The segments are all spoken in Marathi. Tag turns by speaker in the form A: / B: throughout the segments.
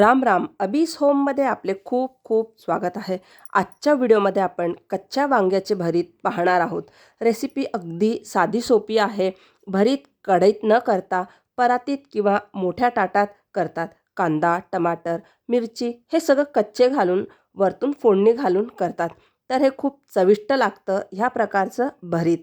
A: राम राम. अबीस होममध्ये आपले खूप खूप स्वागत आहे. आजच्या व्हिडिओमध्ये आपण कच्च्या वांग्याचे भरीत पाहणार आहोत. रेसिपी अगदी साधी सोपी आहे. भरीत कढईत न करता परातीत किंवा मोठ्या ताटात करतात. कांदा टमाटर मिरची हे सगळं कच्चे घालून वरतून फोडणी घालून करतात. तर हे खूप चविष्ट लागतं ह्या प्रकारचं भरीत.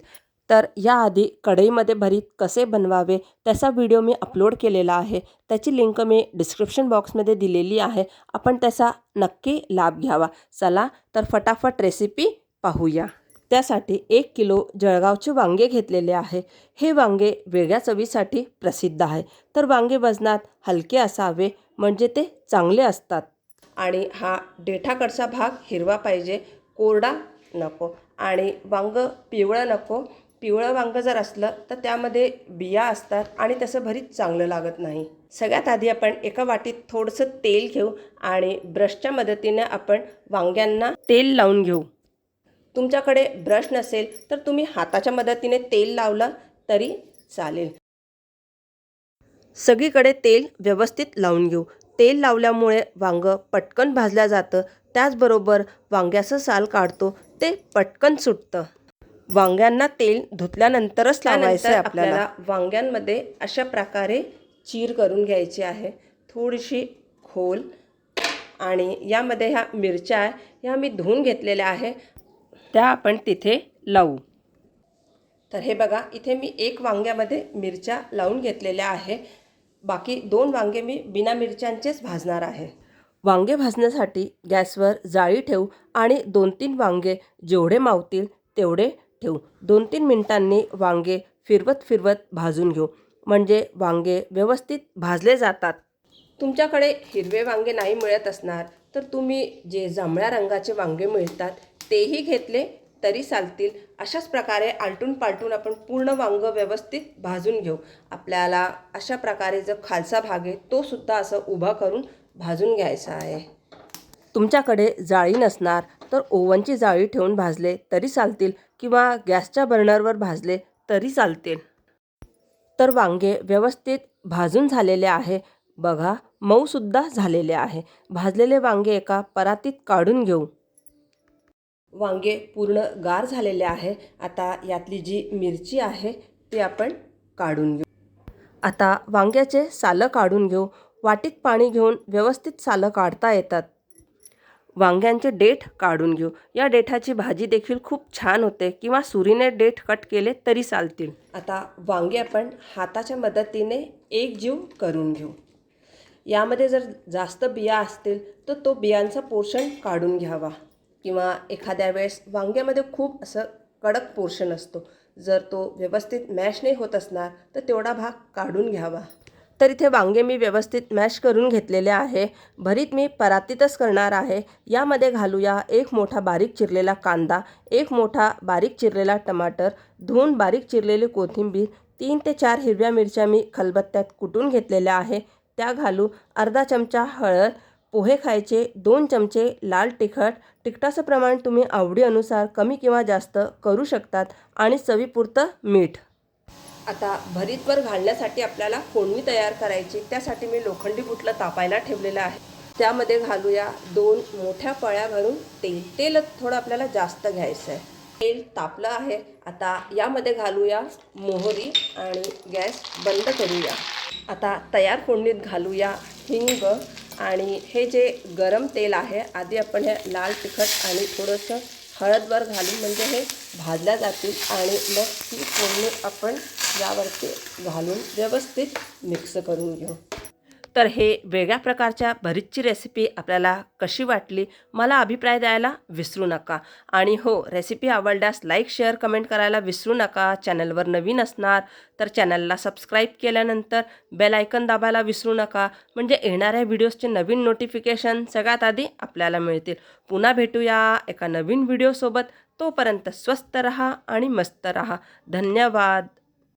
A: तर याआधी कढईमध्ये भरीत कसे बनवावे त्याचा व्हिडिओ मी अपलोड केलेला आहे. त्याची लिंक मी डिस्क्रिप्शन बॉक्समध्ये दिलेली आहे. आपण त्याचा नक्की लाभ घ्यावा. चला तर फटाफट रेसिपी पाहूया. त्यासाठी एक किलो जळगावचे वांगे घेतलेले आहे. हे वांगे वेगळ्या चवीसाठी प्रसिद्ध आहे. तर वांगे वजनात हलके असावे म्हणजे ते चांगले असतात. आणि हा देठाकडचा भाग हिरवा पाहिजे. कोरडा नको. आणि वांग पिवळं नको. पिवळं वांग जर असलं तर त्यामध्ये बिया असतात आणि तसं भरीत चांगलं लागत नाही. सगळ्यात आधी आपण एका वाटीत थोडंसं तेल घेऊ आणि ब्रशच्या मदतीने आपण वांग्यांना तेल लावून घेऊ. तुमच्याकडे ब्रश नसेल तर तुम्ही हाताच्या मदतीने तेल लावलं तरी चालेल. सगळीकडे तेल व्यवस्थित लावून घेऊ. तेल लावल्यामुळे वांगं पटकन भाजलं जातं. त्याचबरोबर वांग्याचं साल काढतो ते पटकन सुटतं. वांग्यांना तेल धुतल्यानंतरच लावायचं आहे आपल्याला वांग्यांमध्ये अशा प्रकारे चीर करून घ्यायची आहे. थोडीशी खोल आणि यामध्ये ह्या मिरच्या आहे ह्या मी धुवून घेतलेल्या आहे. त्या आपण तिथे लावू. तर हे बघा इथे मी एक वांग्यामध्ये मिरच्या लावून घेतलेल्या आहे. बाकी दोन वांगे मी बिना मिरच्यांचेच भाजणार आहे. वांगे भाजण्यासाठी गॅसवर जाळी ठेवू आणि दोन तीन वांगे जेवढे मावतील तेवढे ठेवू. दोन तीन मिनिटांनी वांगे फिरवत फिरवत भाजून घेऊ. म्हणजे वांगे व्यवस्थित भाजले जातात. तुमच्याकडे हिरवे वांगे नाही मिळत असणार तर तुम्ही जे जांभळ्या रंगाचे वांगे मिळतात तेही घेतले तरी चालतील. अशाच प्रकारे आलटून पालटून आपण पूर्ण वांग व्यवस्थित भाजून घेऊ. आपल्याला अशा प्रकारे जो खालचा भाग आहे तो सुद्धा असं उभा करून भाजून घ्यायचा आहे. तुमच्याकडे जाळी नसणार तर ओव्हनची जाळी ठेवून भाजले तरी चालतील किंवा गॅसच्या बर्नरवर भाजले तरी चालतील. तर वांगे व्यवस्थित भाजून झालेले आहे. बघा मऊसुद्धा झालेले आहे. भाजलेले वांगे एका परातीत काढून घेऊ. वांगे पूर्ण गार झालेले आहे. आता यातली जी मिरची आहे ती आपण काढून घेऊ. आता वांग्याचे सालं काढून घेऊ. वाटीत पाणी घेऊन व्यवस्थित सालं काढता येतात. वांग्यांचे देठ काढून घेऊ. या देठाची भाजी देखील खूप छान होते. किंवा सुरीने देठ कट केले तरी चालतील. आता वांगे आपण हाताच्या मदतीने एक जीव करून घेऊ. यामध्ये जर जास्त बिया असतील तर तो बियांचा पोर्शन काढून घ्यावा. किंवा एखाद्या वेळेस वांग्यामध्ये खूप असं कडक पोर्शन असतो. जर तो व्यवस्थित मॅश नाही होत असणार तर तेवढा भाग काढून घ्यावा. तर इथे वांगे मी व्यवस्थित मॅश करून घेतलेले आहे. भरीत मी परातीतच करणार आहे. यामध्ये घालूया एक मोठा बारीक चिरलेला कांदा एक मोठा बारीक चिरलेला टमाटर धुवून बारीक चिरलेली कोथिंबीर तीन ते चार हिरव्या मिरच्या मी खलबत्त्यात कुटून घेतलेल्या आहे. त्या घालू अर्धा चमचा हळद पोहे खायचे दोन चमचे लाल तिखट. तिखटाचं प्रमाण तुम्ही आवडीनुसार कमी किंवा जास्त करू शकतात आणि चवीपुरतं मीठ. आता भरीतवर घालण्यासाठी आपल्याला फोडणी तयार करायची. त्यासाठी मी लोखंडी बुटलं तापायला ठेवलेलं आहे. त्यामध्ये घालूया दोन मोठ्या पळ्या भरून तेल. तेल थोडं आपल्याला जास्त घ्यायचं आहे तेल तापलं आहे. आता यामध्ये घालूया मोहरी आणि गॅस बंद करूया. आता तयार फोडणीत घालूया हिंग आणि हे जे गरम तेल आहे आधी आपण हे लाल तिखट आणि थोडंसं हळदवर घालून म्हणजे हे भाजल्या जातील आणि मग ती फोडणी आपण यावरती घालून व्यवस्थित मिक्स करून घेऊ. तर हे वेगळ्या प्रकारच्या भरीतची रेसिपी आपल्याला कशी वाटली मला अभिप्राय द्यायला विसरू नका. आणि हो रेसिपी आवडल्यास लाईक शेअर कमेंट करायला विसरू नका. चॅनलवर नवीन असणार तर चॅनलला सबस्क्राईब केल्यानंतर बेल आयकन दाबायला विसरू नका. म्हणजे येणाऱ्या व्हिडिओजचे नवीन नोटिफिकेशन सगळ्यात आधी आपल्याला मिळतील. पुन्हा भेटूया एका नवीन व्हिडिओसोबत तोपर्यंत स्वस्त रहा आणि मस्त रहा. धन्यवाद.